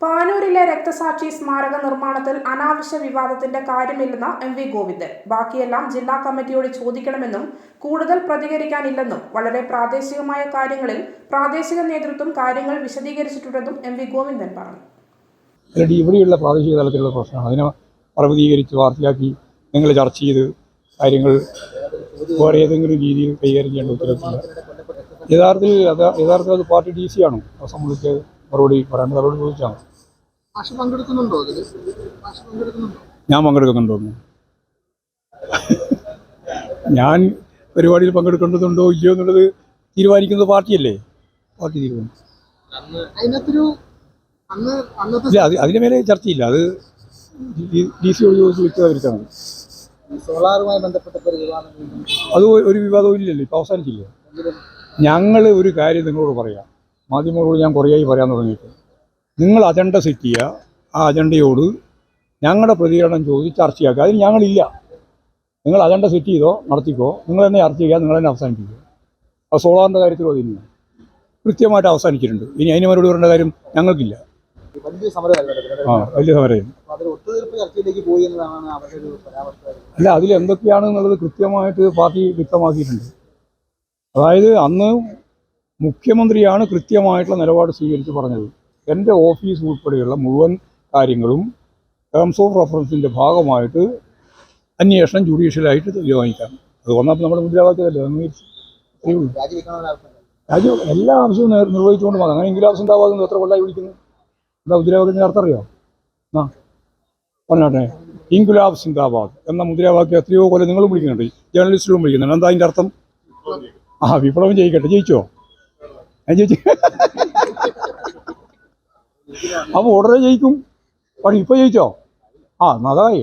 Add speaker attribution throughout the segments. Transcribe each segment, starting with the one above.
Speaker 1: പാനൂരിലെ രക്തസാക്ഷി സ്മാരക നിർമ്മാണത്തിൽ അനാവശ്യ വിവാദത്തിന്റെ കാര്യമില്ലെന്ന എം വി ഗോവിന്ദൻ. ബാക്കിയെല്ലാം ജില്ലാ കമ്മിറ്റിയോട് ചോദിക്കണമെന്നും കൂടുതൽ പ്രതികരിക്കാനില്ലെന്നും വളരെ പ്രാദേശികമായ കാര്യങ്ങളിൽ പ്രാദേശിക നേതൃത്വം കാര്യങ്ങൾ വിശദീകരിച്ചിട്ടുണ്ടെന്നും എം വി ഗോവിന്ദൻ പറഞ്ഞു.
Speaker 2: ഇവിടെയുള്ള പ്രാദേശിക തലത്തിലുള്ള പ്രശ്നമാണ്. അതിനെ പ്രവതീകരിച്ച് വാർത്തയാക്കി നിങ്ങൾ ചർച്ച ചെയ്ത് കാര്യങ്ങൾ വേറെ ഏതെങ്കിലും രീതിയിൽ കൈകാര്യം ചെയ്യേണ്ട ഉത്തരവില്ല യഥാർത്ഥത്തിൽ യഥാർത്ഥത്തിൽ അത് പാർട്ടി ഡി സി ആണോ? സംബന്ധിച്ച് മറുപടി പറയേണ്ടത് അവരോട് ചോദിച്ചാണ്
Speaker 3: മാഷ് പങ്കെടുക്കുന്നുണ്ടോ അതിൽ? മാഷ് പങ്കെടുക്കുന്നുണ്ടോ?
Speaker 2: ഞാൻ ഞാൻ പരിപാടിയിൽ പങ്കെടുക്കേണ്ടതുണ്ടോ ഇല്ലയോ എന്നുള്ളത് തീരുമാനിക്കുന്നത് പാർട്ടിയല്ലേ? പാർട്ടി
Speaker 3: തീരുമാനിച്ചു.
Speaker 2: ഇല്ല അത് അതിന് മേലെ ചർച്ചയില്ല. അത് ഡി സിയോട് ചോദിച്ച്
Speaker 3: സോളാറുമായി ബന്ധപ്പെട്ട
Speaker 2: അത് ഒരു വിവാദവും ഇല്ലല്ലോ ഇപ്പം അവസാനിച്ചില്ല? ഞങ്ങൾ ഒരു കാര്യം നിങ്ങളോട് പറയാം. മാധ്യമങ്ങളോട് ഞാൻ കുറേയായി പറയാൻ തുടങ്ങിയിട്ട് നിങ്ങൾ അജണ്ട സെറ്റ് ചെയ്യുക ആ അജണ്ടയോട് ഞങ്ങളുടെ പ്രതികരണം ചോദിച്ച് ചർച്ചയാക്കുക അതിന് ഞങ്ങളില്ല. നിങ്ങൾ അജണ്ട സെറ്റ് ചെയ്തോ നടത്തിക്കോ നിങ്ങൾ തന്നെ ചർച്ച ചെയ്യുക നിങ്ങൾ തന്നെ അവസാനിപ്പിക്കുക. അത് സോളാറിന്റെ കാര്യത്തിലോ അതിന് കൃത്യമായിട്ട് അവസാനിച്ചിട്ടുണ്ട്. ഇനി അതിന് മറുപടി പറയേണ്ട കാര്യം ഞങ്ങൾക്കില്ല.
Speaker 3: വലിയ
Speaker 2: സമരം. അല്ല അതിൽ എന്തൊക്കെയാണ് എന്നുള്ളത് കൃത്യമായിട്ട് പാർട്ടി വ്യക്തമാക്കിയിട്ടുണ്ട്. അതായത് അന്ന് മുഖ്യമന്ത്രിയാണ് കൃത്യമായിട്ടുള്ള നിലപാട് സ്വീകരിച്ച് പറഞ്ഞത്. എന്റെ ഓഫീസ് ഉൾപ്പെടെയുള്ള മുഴുവൻ കാര്യങ്ങളും ടേംസ് ഓഫ് റെഫറൻസിന്റെ ഭാഗമായിട്ട് അന്വേഷണം ജുഡീഷ്യലായിട്ട് തീരുമാനിക്കാം. അത് വന്നപ്പോൾ നമ്മുടെ മുദ്രാവാക്യമല്ലേ രാജ്യം എല്ലാ ആവശ്യവും നേർ- നിർവഹിച്ചുകൊണ്ട് വന്നു അങ്ങനെ ആവശ്യം ഉണ്ടാവാതെ എത്ര കൊള്ളായി വിളിക്കുന്നു? എന്താ മുദ്രാവാക്യത്തിന്റെ അർത്ഥം അറിയോ? ആ. പറഞ്ഞോട്ടെ. ഇൻകുലാബ് സിന്ദാബാദ് എന്ന മുദ്രാവാക്യം എത്രയോ കൊല്ലം നിങ്ങളും വിളിക്കുന്നുണ്ട്. ജേർണലിസ്റ്റുകളും വിളിക്കുന്നുണ്ട്. എന്താ അതിന്റെ അർത്ഥം? ആ വിപ്ലവം ജയിക്കട്ടെ. ജയിച്ചോ? ഞാൻ ജയിച്ചു അപ്പോൾ ഉടനെ ജയിക്കും. പക്ഷെ ഇപ്പോൾ ജയിച്ചോ? ആ നന്നായി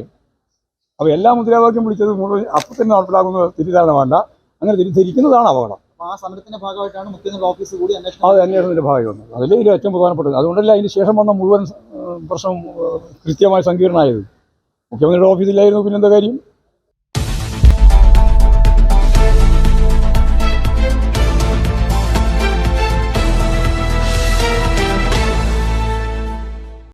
Speaker 2: അപ്പോൾ എല്ലാ മുദ്രാവാക്യം വിളിച്ചത് മുഴുവൻ അപ്പം തന്നെ നടപ്പിലാക്കുന്ന തിരിധാരണ വേണ്ട. അങ്ങനെ തിരിച്ചിരിക്കുന്നതാണ് അപകടം.
Speaker 3: ആ സമരത്തിന്റെ ഭാഗമായിട്ടാണ് മുഖ്യമന്ത്രി ഓഫീസ് കൂടി അന്വേഷണം
Speaker 2: അത് അന്വേഷണത്തിന്റെ ഭാഗമാണ് അതിൽ ഏറ്റവും പ്രധാനപ്പെട്ടത്. അതുകൊണ്ടല്ല അതിന് ശേഷം വന്ന മുഴുവൻ പ്രശ്നം കൃത്യമായി സങ്കീർണമായത്? മുഖ്യമന്ത്രിയുടെ ഓഫീസിലായിരുന്നു പിന്നെന്താ കാര്യം?